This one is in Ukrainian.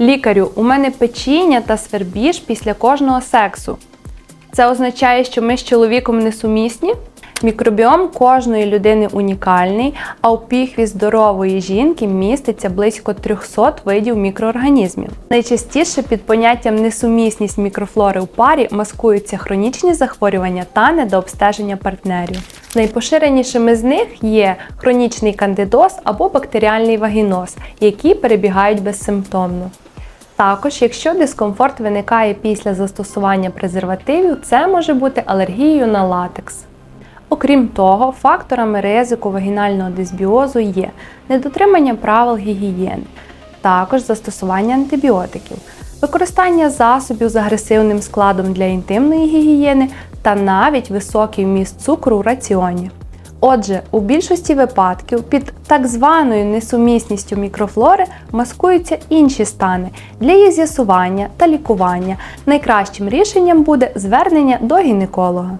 Лікарю, у мене печіння та свербіж після кожного сексу. Це означає, що ми з чоловіком несумісні? Мікробіом кожної людини унікальний, а у піхві здорової жінки міститься близько 300 видів мікроорганізмів. Найчастіше під поняттям несумісність мікрофлори у парі маскуються хронічні захворювання та недообстеження партнерів. Найпоширенішими з них є хронічний кандидоз або бактеріальний вагіноз, які перебігають безсимптомно. Також, якщо дискомфорт виникає після застосування презервативів, це може бути алергією на латекс. Окрім того, факторами ризику вагінального дисбіозу є недотримання правил гігієни, також застосування антибіотиків, використання засобів з агресивним складом для інтимної гігієни та навіть високий вміст цукру у раціоні. Отже, у більшості випадків під так званою несумісністю мікрофлори маскуються інші стани. Для їх з'ясування та лікування найкращим рішенням буде звернення до гінеколога.